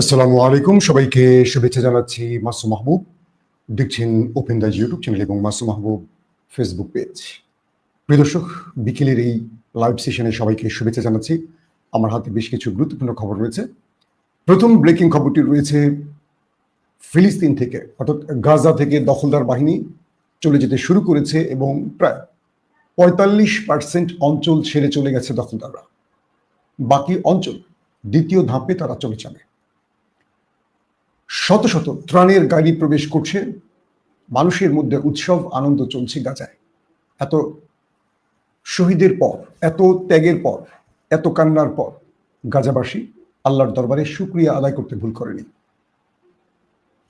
আসসালামু আলাইকুম। সবাইকে শুভেচ্ছা জানাচ্ছি মাসু মাহবুব। দেখছেন ওপেন দাজ ইউটিউব চ্যানেল এবং মাসু মাহবুব ফেসবুক পেজ প্রিয় দর্শক, বিকেলের এই লাইভ সেশনে সবাইকে শুভেচ্ছা জানাচ্ছি। আমার হাতে বেশ কিছু গুরুত্বপূর্ণ খবর রয়েছে। প্রথম ব্রেকিং খবরটি রয়েছে ফিলিস্তিন থেকে, অর্থাৎ গাজা থেকে দখলদার বাহিনী চলে যেতে শুরু করেছে এবং প্রায় পঁয়তাল্লিশ পার্সেন্ট অঞ্চল ছেড়ে চলে গেছে দখলদাররা। বাকি অঞ্চল দ্বিতীয় ধাপে তারা চলে যাবে। শত শত ত্রাণের গাড়ি প্রবেশ করছে। মানুষের মধ্যে উৎসব, আনন্দ চলছে গাজায়। এত শহীদের পর, এত ত্যাগের পর, এত কান্নার পর গাজাবাসী আল্লাহর দরবারে সুক্রিয়া আদায় করতে ভুল করেনি।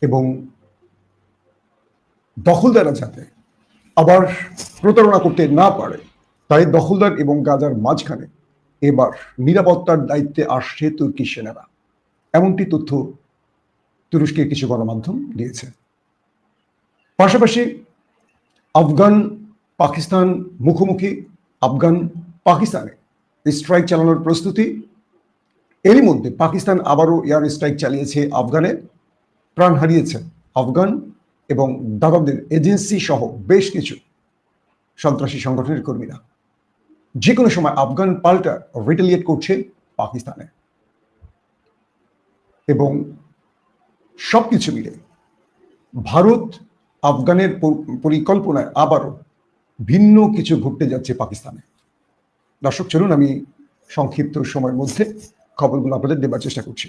এবং দখলদাররা যাতে আবার প্রতারণা করতে না পারে, তাই দখলদার এবং গাজার মাঝখানে এবার নিরাপত্তার দায়িত্বে আসছে তুর্কি সেনারা। এমনটি তথ্য তুরস্কের কিছু গণমাধ্যম দিয়েছে। পাশাপাশি আফগান, পাকিস্তান, মুখোমুখি আফগান, পাকিস্তানে স্ট্রাইক চালানোর প্রস্তুতি। এরই মধ্যে পাকিস্তান আবারও এয়ার স্ট্রাইক চালিয়েছে আফগানে। প্রাণ হারিয়েছে আফগান এবং দাদাদের এজেন্সি সহ বেশ কিছু সন্ত্রাসী সংগঠনের কর্মীরা। যে কোনো সময় আফগান পাল্টা রিটেলিয়েট করছে পাকিস্তানে। এবং সবকিছু মিলে ভারত আফগানের পরিকল্পনায় আবারও ভিন্ন কিছু ঘটতে যাচ্ছে পাকিস্তানে। দর্শক, চলুন আমি সংক্ষিপ্ত সময়ের মধ্যে খবরগুলো আপনাদের দেবার চেষ্টা করছি।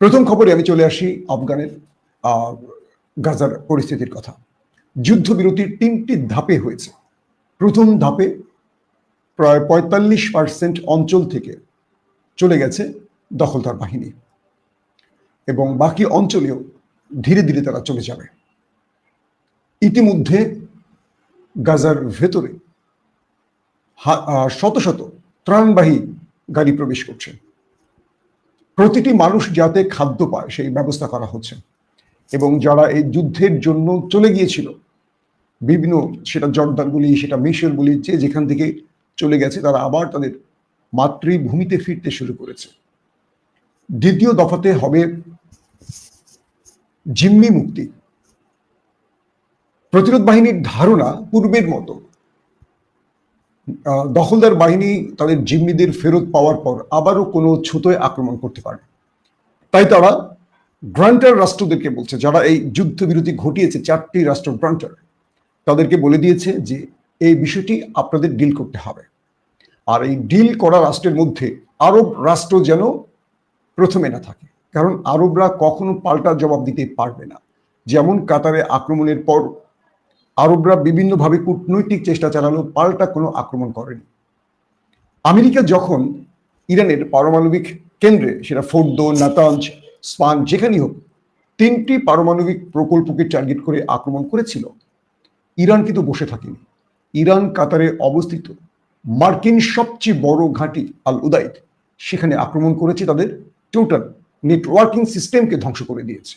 প্রথম খবরে আমি চলে আসি আফগানের গাজার পরিস্থিতির কথা। যুদ্ধবিরতির তিনটি ধাপে হয়েছে। প্রথম ধাপে প্রায় পঁয়তাল্লিশ পার্সেন্ট অঞ্চল থেকে চলে গেছে দখলদার বাহিনী। এবং বাকি অঞ্চলেও ধীরে ধীরে তারা চলে যাবে। ইতিমধ্যে গাজার ভেতরে শত শত ত্রাণবাহী গাড়ি প্রবেশ করছে। প্রতিটি মানুষ যাতে খাদ্য পায় সেই ব্যবস্থা করা হচ্ছে এবং যারা এই যুদ্ধের জন্য চলে গিয়েছিল, বিভিন্ন সেটা জর্দান বলি, সেটা মিশর বলি, যে যেখান থেকে চলে গেছে, তারা আবার তাদের মাতৃভূমিতে ফিরতে শুরু করেছে। দ্বিতীয় দফাতে হবে জিম্মি মুক্তি। প্রতিরোধ বাহিনীর ধারণা পূর্বের মতো। দখলদার বাহিনী তাদের জিম্মিদের ফেরত পাওয়ার পর আবারও কোনো ছুতোয় আক্রমণ করতে পারে। তাই তারা গ্রান্টার রাষ্ট্রদেরকে বলছে, যারা এই যুদ্ধবিরতি ঘটিয়েছে, চারটি রাষ্ট্র গ্রান্টার, তাদেরকে বলে দিয়েছে যে এই বিষয়টি আপনাদের ডিল করতে হবে। আর এই ডিল করা রাষ্ট্রের মধ্যে আরব রাষ্ট্র যেন প্রথমে না থাকে। কারণ আরবরা কখনো পাল্টা জবাব দিতে পারবে না। যেমন কাতারে আক্রমণের পর আরবরা বিভিন্নভাবে কূটনৈতিক চেষ্টা চালালো পাল্টা কোনো আক্রমণ করেনি। আমেরিকা যখন ইরানের পারমাণবিক কেন্দ্রে, সেটা ফোর্দো, নাতাঞ্জ, স্পান, যেখানেই হোক, তিনটি পারমাণবিক প্রকল্পকে টার্গেট করে আক্রমণ করেছিল, ইরান কিন্তু বসে থাকেনি। ইরান কাতারে অবস্থিত মার্কিন সবচেয়ে বড় ঘাঁটি আল উদাইদ সেখানে আক্রমণ করেছে তাদের টোটাল নেটওয়ার্কিং সিস্টেমকে ধ্বংস করে দিয়েছে।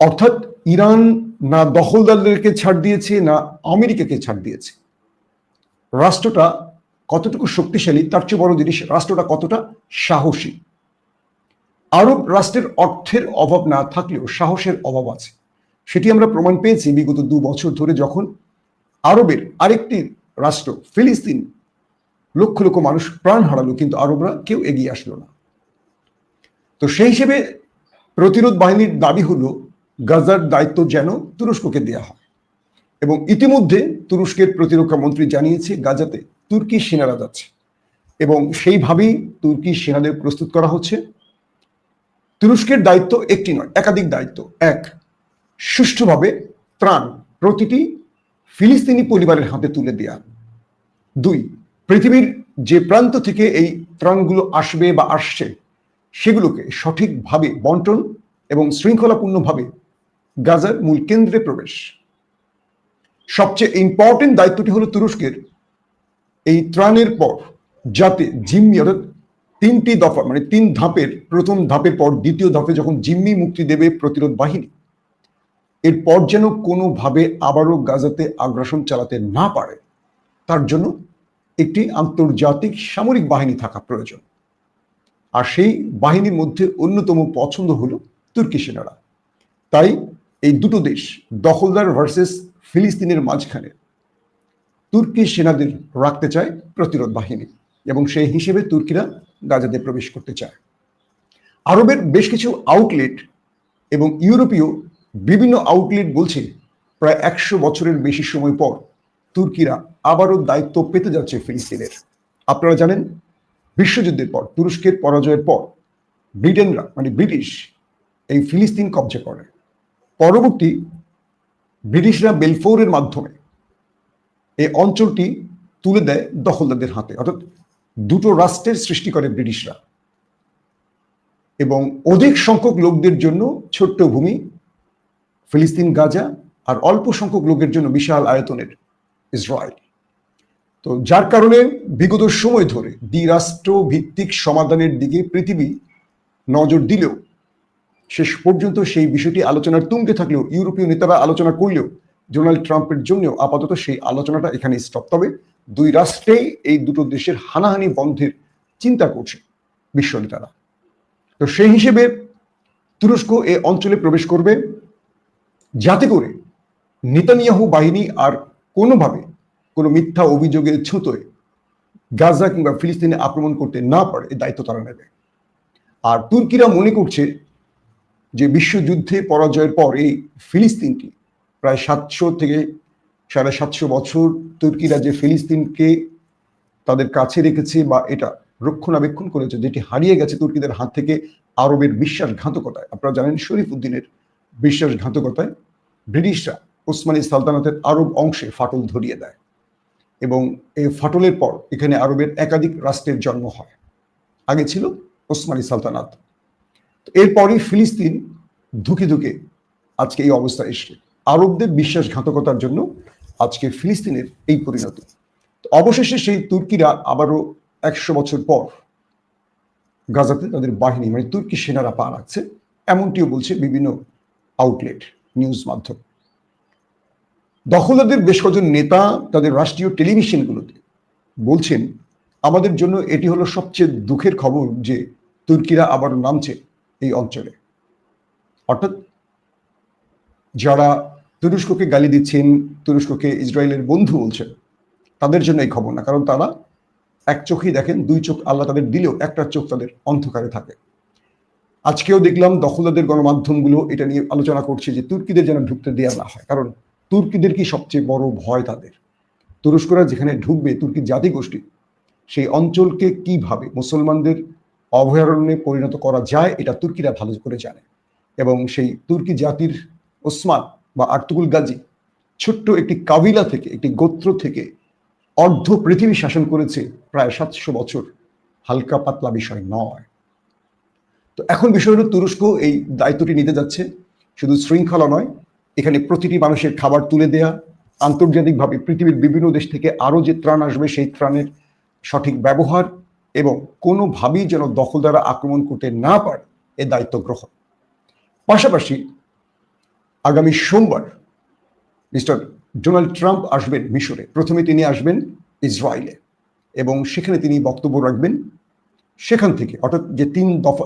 অর্থাৎ ইরান না দখলদারদেরকে ছাড় দিয়েছে, না আমেরিকাকে ছাড় দিয়েছে। রাষ্ট্রটা কতটুকু শক্তিশালী, তার চেয়ে বড় জিনিস, রাষ্ট্রটা কতটা সাহসী। আরব রাষ্ট্রের অর্থের অভাব না থাকলেও সাহসের অভাব আছে। সেটি আমরা প্রমাণ পেয়েছি বিগত দু বছর ধরে যখন আরবের আরেকটি রাষ্ট্র, ফিলিস্তিন, লক্ষ লক্ষ মানুষ প্রাণ হারালো, কিন্তু আরবরা কেউ এগিয়ে আসলো না। তো সেই হিসেবে প্রতিরোধ বাহিনীর দাবি হলো গাজার দায়িত্ব যেন তুরস্ককে দেওয়া হয়। এবং ইতিমধ্যে তুরস্কের প্রতিরক্ষা মন্ত্রী জানিয়েছে, গাজাতে তুর্কি সেনারা যাচ্ছে। এবং সেইভাবেই তুর্কি সেনাদের প্রস্তুত করা হচ্ছে। তুরস্কের দায়িত্ব একটি নয়, একাধিক দায়িত্ব। এক, সুষ্ঠুভাবে ত্রাণ প্রতিটি ফিলিস্তিনি পরিবারের হাতে তুলে দেয়া। দুই, পৃথিবীর যে প্রান্ত থেকে এই ত্রাণগুলো আসবে বা আসছে সেগুলোকে সঠিকভাবে বন্টন এবং শৃঙ্খলাপূর্ণভাবে গাজার মূল কেন্দ্রে প্রবেশ। সবচেয়ে ইম্পর্টেন্ট দায়িত্বটি হলো তুরস্কের এই ত্রাণের পর, যাতে জিম্মি অর্থাৎ তিনটি দফা মানে তিন ধাপের, প্রথম ধাপের পর দ্বিতীয় ধাপে যখন জিম্মি মুক্তি দেবে প্রতিরোধ বাহিনী, এরপর যেন কোনোভাবে আবারও গাজাতে আগ্রাসন চালাতে না পারে, তার জন্য একটি আন্তর্জাতিক সামরিক বাহিনী থাকা প্রয়োজন। আর সেই বাহিনীর মধ্যে অন্যতম পছন্দ হলো তুর্কি সেনারা। তাই এই দুটো দেশ, দখলদার ভার্সেস ফিলিস্তিনের মাঝখানে, তুর্কি সেনাদের রাখতে চায় প্রতিরোধ বাহিনী এবং সেই হিসেবে তুর্কিরা গাজাতে প্রবেশ করতে চায়। আরবের বেশ কিছু আউটলেট এবং ইউরোপীয় বিভিন্ন আউটলেট বলছে প্রায় একশো বছরের বেশি সময় পর তুর্কিরা আবারও দায়িত্ব পেতে যাচ্ছে ফিলিস্তিনের। আপনারা জানেন বিশ্বযুদ্ধের পর, তুরস্কের পরাজয়ের পর, ব্রিটেনরা মানে ব্রিটিশ, এই ফিলিস্তিন কবজা করে। পরবর্তী ব্রিটিশরা বেলফোরের মাধ্যমে এই অঞ্চলটি তুলে দেয় দখলদারদের হাতে। অর্থাৎ দুটো রাষ্ট্রের সৃষ্টি করে ব্রিটিশরা। এবং অধিক সংখ্যক লোকদের জন্য ছোট্ট ভূমি ফিলিস্তিন, গাজা, আর অল্প সংখ্যক লোকের জন্য বিশাল আয়তনের ইসরায়েল। তো যার কারণে বিগত সময় ধরে দ্বিরাষ্ট্র ভিত্তিক সমাধানের দিকে পৃথিবী নজর দিলেও, শেষ পর্যন্ত সেই বিষয়টি আলোচনার তুঙ্গে থাকলেও, ইউরোপীয় নেতারা আলোচনা করলেও, ডোনাল্ড ট্রাম্পের জন্যও আপাতত সেই আলোচনাটা এখানে স্টপ তবে দুই রাষ্ট্রেই এই দুটো দেশের হানাহানি বন্ধের চিন্তা করছে বিশ্ব নেতারা। তো সেই হিসেবে তুরস্ক এ অঞ্চলে প্রবেশ করবে। যাতে করে নেতানিয়াহু বাহিনী আর কোনোভাবে কোনো মিথ্যা অভিযোগের ছুতোয় গাজা কিংবা ফিলিস্তিনে আক্রমণ করতে না পারে এই দায়িত্ব তারা নেবে। আর তুর্কিরা মনে করছে যে বিশ্বযুদ্ধে পরাজয়ের পর এই ফিলিস্তিনটি প্রায় সাতশো থেকে সাড়ে সাতশো বছর তুর্কিরা যে ফিলিস্তিনকে তাদের কাছে রেখেছে বা এটা রক্ষণাবেক্ষণ করেছে, যেটি হারিয়ে গেছে তুর্কিদের হাত থেকে আরবের বিশ্বাসঘাতকতায়। আপনারা জানেন শরীফ উদ্দিনের বিশ্বাসঘাতকতায় ব্রিটিশরা ওসমানী সালতানাতের আরব অংশে ফাটল ধরিয়ে দেয়। এবং এই ফাটলের পর এখানে আরবের একাধিক রাষ্ট্রের জন্ম হয়। আগে ছিল ওসমানী সালতানাত। এরপরই ফিলিস্তিন ধুকে ধুকে আজকে এই অবস্থা এসছে। আরবদের বিশ্বাসঘাতকতার জন্য আজকে ফিলিস্তিনের এই পরিণতি। অবশেষে সেই তুর্কিরা আবারও একশো বছর পর গাজাতে তাদের বাহিনী মানে তুর্কি সেনারা পা রাখছে, এমনটিও বলছে বিভিন্ন আউটলেট নিউজ মাধ্যম। দখলদারদের বেশ কজন নেতা তাদের রাষ্ট্রীয় টেলিভিশনগুলোতে বলছেন, আমাদের জন্য এটি হলো সবচেয়ে দুঃখের খবর যে তুর্কিরা আবার নামছে এই অঞ্চলে। অর্থাৎ যারা তুরস্ককে গালি দিচ্ছেন, তুরস্ককে ইসরায়েলের বন্ধু বলছেন, তাদের জন্য এই খবর না, কারণ তারা এক চোখেই দেখেন, দুই চোখ আল্লাহ তাদের দিলেও একটা চোখ তাদের অন্ধকারে থাকে। আজকেও দেখলাম দখলদারদের গণমাধ্যমগুলো এটা নিয়ে আলোচনা করছে যে তুর্কিদের যেন ঢুকতে দেওয়া না হয়, কারণ তুর্কিদের কি সবচেয়ে বড় ভয় তাদের? তুরস্করা যেখানে ঢুকবে, তুর্কি জাতিগোষ্ঠী, সেই অঞ্চলকে কীভাবে মুসলমানদের অভয়ারণ্যে পরিণত করা যায়, এটা তুর্কিরা ভালো করে জানে। এবং সেই তুর্কি জাতির ওসমান বা আর্তুকুল গাজী ছোট্ট একটি কাবিলা থেকে, একটি গোত্র থেকে অর্ধ পৃথিবী শাসন করেছে প্রায় সাতশো বছর। হালকা পাতলা বিষয় নয়। তো এখন বিষয় হলো তুরস্ক এই দায়িত্বটি নিতে যাচ্ছে। শুধু শৃঙ্খলা নয় এখানে প্রতিটি মানুষের খাবার তুলে দেয়া, আন্তর্জাতিকভাবে পৃথিবীর বিভিন্ন দেশ থেকে আরও যে ত্রাণ আসবে, সেই ত্রাণের সঠিক ব্যবহার এবং কোনোভাবেই যেন দখল দ্বারা আক্রমণ করতে না পারে, এ দায়িত্ব গ্রহণ। পাশাপাশি আগামী সোমবার মিস্টার ডোনাল্ড ট্রাম্প আসবেন মিশরে। প্রথমে তিনি আসবেন ইসরায়েলে এবং সেখানে তিনি বক্তব্য রাখবেন। সেখান থেকে, অর্থাৎ যে তিন দফা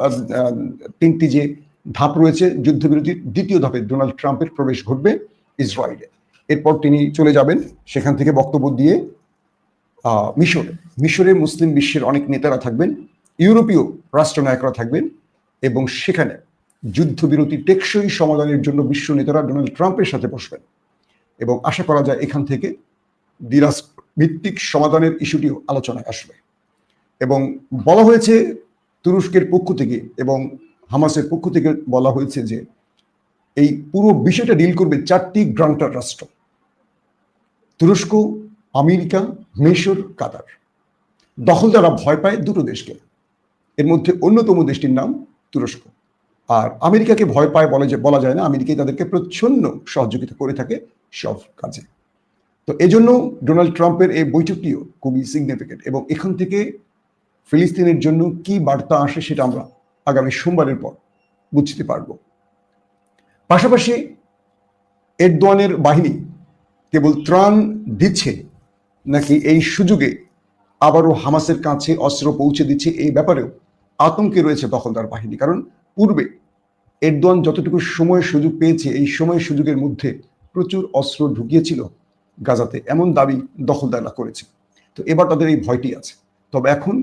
তিনটি যে ধাপ রয়েছে যুদ্ধবিরতির দ্বিতীয় ধাপে। ডোনাল্ড ট্রাম্পের প্রবেশ ঘটবে ইসরায়েলে। এরপর তিনি চলে যাবেন সেখান থেকে বক্তব্য দিয়ে মিশরে। মিশরে মুসলিম বিশ্বের অনেক নেতারা থাকবেন, ইউরোপীয় রাষ্ট্রনায়করা থাকবেন এবং সেখানে যুদ্ধবিরতি টেকসই সমাধানের জন্য বিশ্ব নেতারা ডোনাল্ড ট্রাম্পের সাথে বসবেন। এবং আশা করা যায় এখান থেকে দিরাজ ভিত্তিক সমাধানের ইস্যুটিও আলোচনায় আসবে। এবং বলা হয়েছে তুরস্কের পক্ষ থেকে এবং হামাসের পক্ষ থেকে বলা হয়েছে যে এই পুরো বিষয়টা ডিল করবে চারটি গ্রান্টার রাষ্ট্র। তুরস্ক, আমেরিকা, মিশর, কাতার। দখলদারা ভয় পায় দুটো দেশকে। এর মধ্যে অন্যতম দেশটির নাম তুরস্ক। আর আমেরিকাকে ভয় পায় বলে যে বলা যায় না, আমেরিকাই তাদেরকে প্রচ্ছন্ন সহযোগিতা করে থাকে সব কাজে। তো এজন্য ডোনাল্ড ট্রাম্পের এই বৈঠকটিও খুবই সিগনিফিকেন্ট এবং এখান থেকে ফিলিস্তিনের জন্য কি বার্তা আসে সেটা আমরা আগামী সোমবারের পর বুঝতে পারব। পাশাপাশি এরদোয়ানের বাহিনী কেবল ত্রাণ দিচ্ছে নাকি এই সুযোগে আবারও হামাসের কাছে অস্ত্র পৌঁছে দিচ্ছে এই ব্যাপারেও আতঙ্কে রয়েছে দখলদার বাহিনী। কারণ পূর্বে এরদোয়ান যতটুকু সময় সুযোগ পেয়েছে, এই সময় সুযোগের মধ্যে প্রচুর অস্ত্র ঢুকিয়েছিল গাজাতে, এমন দাবি দখলদাররা করেছে। তো এবার তাদের এই ভয়টি আছে। তবে এখন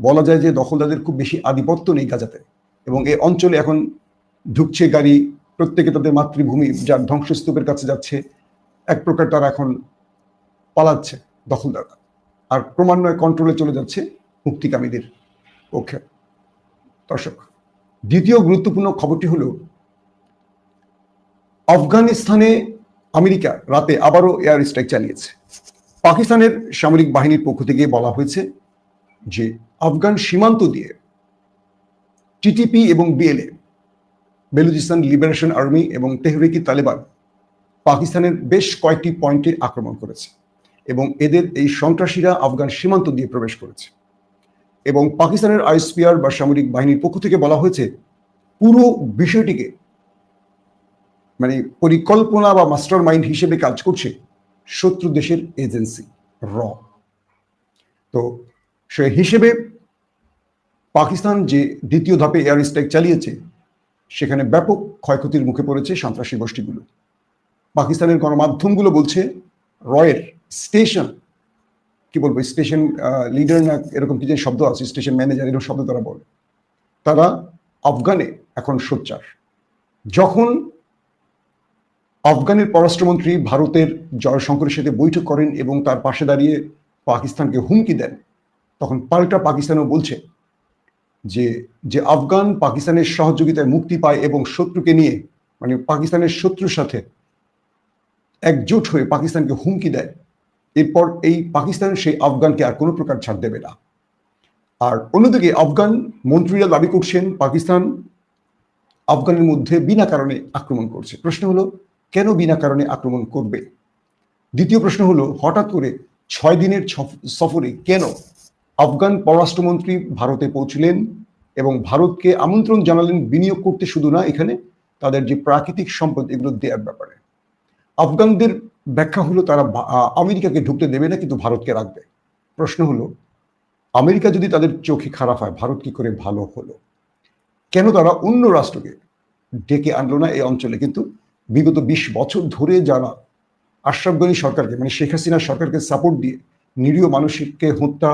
বলা যায় যে দখলদারদের খুব বেশি আধিপত্য নেই গাজাতে। এবং এই অঞ্চলে এখন ঢুকছে গাড়ি, প্রত্যেকে তাদের মাতৃভূমি যার ধ্বংসস্তূপের কাছে যাচ্ছে, এক প্রকার তারা এখন পালাচ্ছে দখলদাররা। আর ক্রমান্বয়ে কন্ট্রোলে চলে যাচ্ছে মুক্তিকামীদের পক্ষে। দর্শক, দ্বিতীয় গুরুত্বপূর্ণ খবরটি হল, আফগানিস্তানে আমেরিকা রাতে আবারও এয়ার স্ট্রাইক চালিয়েছে। পাকিস্তানের সামরিক বাহিনীর পক্ষ থেকে বলা হয়েছে যে আফগান সীমান্ত দিয়ে টিটিপি এবং বিএলএ বেলুচিস্তান লিবারেশন আর্মি এবং তেহরিকি তালেবান পাকিস্তানের বেশ কয়েকটি পয়েন্টে আক্রমণ করেছে এবং এদের এই সন্ত্রাসীরা আফগান সীমান্ত দিয়ে প্রবেশ করেছে। এবং পাকিস্তানের আইএসপিআর বা সামরিক বাহিনীর পক্ষ থেকে বলা হয়েছে, পুরো বিষয়টিকে মানে পরিকল্পনা বা মাস্টার মাইন্ড হিসেবে কাজ করছে শত্রু দেশের এজেন্সি, র। তো সে হিসেবে পাকিস্তান যে দ্বিতীয় ধাপে এয়ার স্ট্রাইক চালিয়েছে, সেখানে ব্যাপক ক্ষয়ক্ষতির মুখে পড়েছে সন্ত্রাসী গোষ্ঠীগুলো। পাকিস্তানের গণমাধ্যমগুলো বলছে, রয়ের স্টেশন, কি বলব, স্টেশন লিডার না এরকম কিছু শব্দ আছে, স্টেশন ম্যানেজার এরকম শব্দ তারা বলে। তারা আফগানে এখন সোচ্চার। যখন আফগানের পররাষ্ট্রমন্ত্রী ভারতের জয়শঙ্করের সাথে বৈঠক করেন এবং তার পাশে দাঁড়িয়ে পাকিস্তানকে হুমকি দেন তখন পাল্টা পাকিস্তানও বলছে যে যে আফগান পাকিস্তানের সহযোগিতায় মুক্তি পায় এবং শত্রুকে নিয়ে মানে পাকিস্তানের শত্রুর সাথে একজোট হয়ে পাকিস্তানকে হুমকি দেয়, এরপর এই পাকিস্তান সেই আফগানকে আর কোনো প্রকার ছাড় দেবে না। আর অন্যদিকে আফগান মন্ত্রীরা দাবি করছেন পাকিস্তান আফগানের মধ্যে বিনা কারণে আক্রমণ করছে। প্রশ্ন হলো, কেন বিনা কারণে আক্রমণ করবে? দ্বিতীয় প্রশ্ন হলো, হঠাৎ করে ছয় দিনের সফরে কেন আফগান পররাষ্ট্রমন্ত্রী ভারতে পৌঁছলেন এবং ভারতকে আমন্ত্রণ জানালেন বিনিয়োগ করতে শুধু না, এখানে তাদের যে প্রাকৃতিক সম্পদ, এগুলো দেওয়ার ব্যাপারে। আফগানদের ব্যাখ্যা হলো, তারা আমেরিকাকে ঢুকতে দেবে না, কিন্তু ভারতকে রাখবে। প্রশ্ন হলো, আমেরিকা যদি তাদের চোখে খারাপ হয়, ভারত কি করে ভালো হলো? কেন তারা অন্য রাষ্ট্রকে ডেকে আনলো না এই অঞ্চলে? কিন্তু বিগত বিশ বছর ধরে যারা আশরাফ গনি সরকারকে মানে শেখ হাসিনা সরকারকে সাপোর্ট দিয়ে নিরীহ মানুষকে হত্যা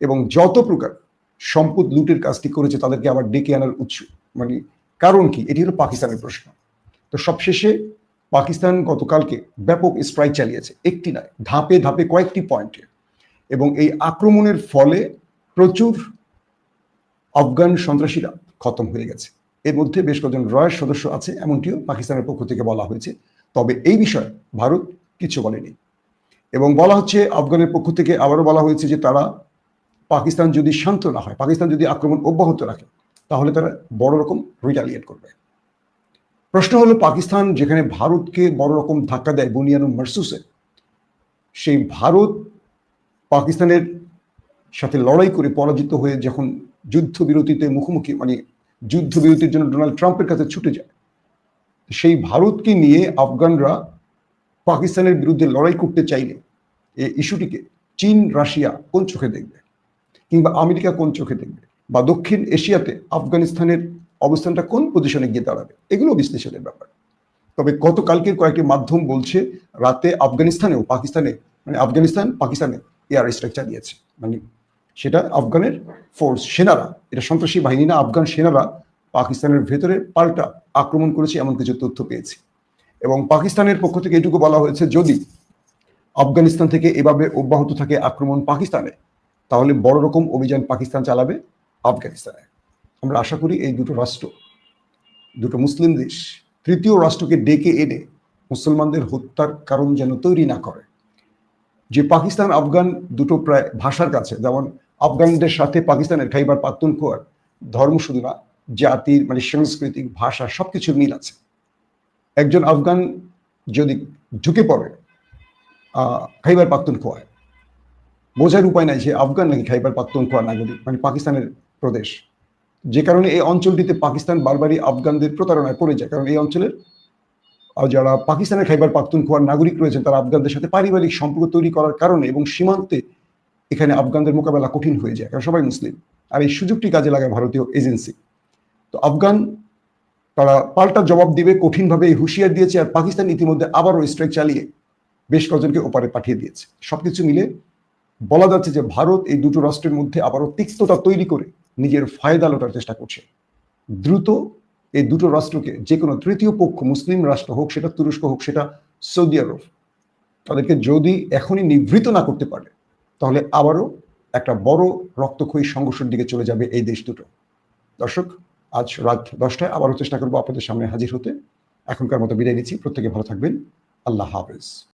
এবং যত প্রকার সম্পদ লুটের কাজটি করেছে, তাদেরকে আবার ডেকে আনার উৎস মানে কারণ কি? এটি হলো পাকিস্তানের প্রশ্ন। তো সবশেষে পাকিস্তান গতকালকে ব্যাপক স্ট্রাইক চালিয়েছে, একটি নয়, ধাপে ধাপে কয়েকটি পয়েন্টে এবং এই আক্রমণের ফলে প্রচুর আফগান সন্ত্রাসীরা খতম হয়ে গেছে। এর মধ্যে বেশ কয়েকজন রয়ের সদস্য আছে, এমনটিও পাকিস্তানের পক্ষ থেকে বলা হয়েছে। তবে এই বিষয়ে ভারত কিছু বলেনি। এবং বলা হচ্ছে, আফগানের পক্ষ থেকে আবারও বলা হয়েছে যে তারা পাকিস্তান যদি শান্ত না হয়, পাকিস্তান যদি আক্রমণ অব্যাহত রাখে, তাহলে তারা বড় রকম রিটালিয়েট করবে। প্রশ্ন হলো, পাকিস্তান যেখানে ভারতকে বড় রকম ধাক্কা দেয় বুনিয়ানু মার্সুসে, সেই ভারত পাকিস্তানের সাথে লড়াই করে পরাজিত হয়ে যখন যুদ্ধবিরতিতে মুখোমুখি মানে যুদ্ধবিরতির জন্য ডোনাল্ড ট্রাম্পের কাছে ছুটে যায়, সেই ভারতকে নিয়ে আফগানরা পাকিস্তানের বিরুদ্ধে লড়াই করতে চাইলে, এই ইস্যুটিকে চীন, রাশিয়া কোন চোখে দেখবে? কিংবা আমেরিকা কোন চোখে দেখবে? বা দক্ষিণ এশিয়াতে আফগানিস্তানের অবস্থানটা কোন পজিশনে গিয়ে দাঁড়াবে? এগুলো বিশ্লেষণের ব্যাপার। তবে গতকালকের কয়েকটি মাধ্যম বলছে, রাতে আফগানিস্তানেও পাকিস্তানে মানে আফগানিস্তান, পাকিস্তানে এয়ার স্ট্রাইক চালিয়েছে। মানে সেটা আফগানের ফোর্স সেনারা। এটা সন্ত্রাসী বাহিনী না, আফগান সেনারা পাকিস্তানের ভেতরে পাল্টা আক্রমণ করেছে, এমন কিছু তথ্য পেয়েছি। এবং পাকিস্তানের পক্ষ থেকে এটুকু বলা হয়েছে, যদি আফগানিস্তান থেকে এভাবে অব্যাহত থাকে আক্রমণ পাকিস্তানে তাহলে বড় রকম অভিযান পাকিস্তান চালাবে আফগানিস্তানে। আমরা আশা করি এই দুটো রাষ্ট্র, দুটো মুসলিম দেশ, তৃতীয় রাষ্ট্রকে ডেকে এনে মুসলমানদের হত্যার কারণ যেন তৈরি না করে। যে পাকিস্তান, আফগান দুটো প্রায় ভাষার কাছে, যেমন আফগানদের সাথে পাকিস্তানের খাইবার খোয়ার ধর্ম শুধু না, জাতির মানে সাংস্কৃতিক ভাষা সবকিছুর মিল আছে। একজন আফগান যদি ঢুকে পড়ে খাইবার খোয়ায় বোঝার উপায় নাই যে আফগান নাকি খাইবার খোয়া নাগরিক মানে পাকিস্তানের প্রদেশ। যে কারণে এই অঞ্চলটিতে পাকিস্তান বারবারই আফগানদের প্রতারণায় পড়ে যায়। কারণ এই অঞ্চলের যারা পাকিস্তানের খাইবার খোয়ার নাগরিক রয়েছেন, তারা আফগানদের সাথে পারিবারিক সম্পর্ক তৈরি করার কারণে এবং সীমান্তে এখানে আফগানদের মোকাবেলা কঠিন হয়ে যায়। কারণ সবাই মুসলিম। আর এই সুযোগটি কাজে লাগায় ভারতীয় এজেন্সি। তো আফগান তারা পাল্টা জবাব দিবে, কঠিনভাবে এই হুঁশিয়ার দিয়েছে আর পাকিস্তান ইতিমধ্যে আবারও স্ট্রাইক চালিয়ে বেশ কজনকে ওপারে পাঠিয়ে দিয়েছে। সবকিছু মিলে বলা যাচ্ছে যে ভারত এই দুটো রাষ্ট্রের মধ্যে আবারও তিক্ততা তৈরি করে নিজের ফায়দা লোটার চেষ্টা করছে। দ্রুত এই দুটো রাষ্ট্রকে যে কোনো তৃতীয় পক্ষ, মুসলিম রাষ্ট্র হোক, সেটা তুরস্ক হোক, সেটা সৌদি আরব, তাদেরকে যদি এখনই নিবৃত না করতে পারে, তাহলে আবারও একটা বড় রক্তক্ষয়ী সংঘর্ষের দিকে চলে যাবে এই দেশ দুটো। দর্শক, আজ রাত দশটায় আবারও চেষ্টা করব আপনাদের সামনে হাজির হতে। এখনকার মতো বিদায় নিচ্ছি। প্রত্যেকে ভালো থাকবেন। আল্লাহ হাফেজ।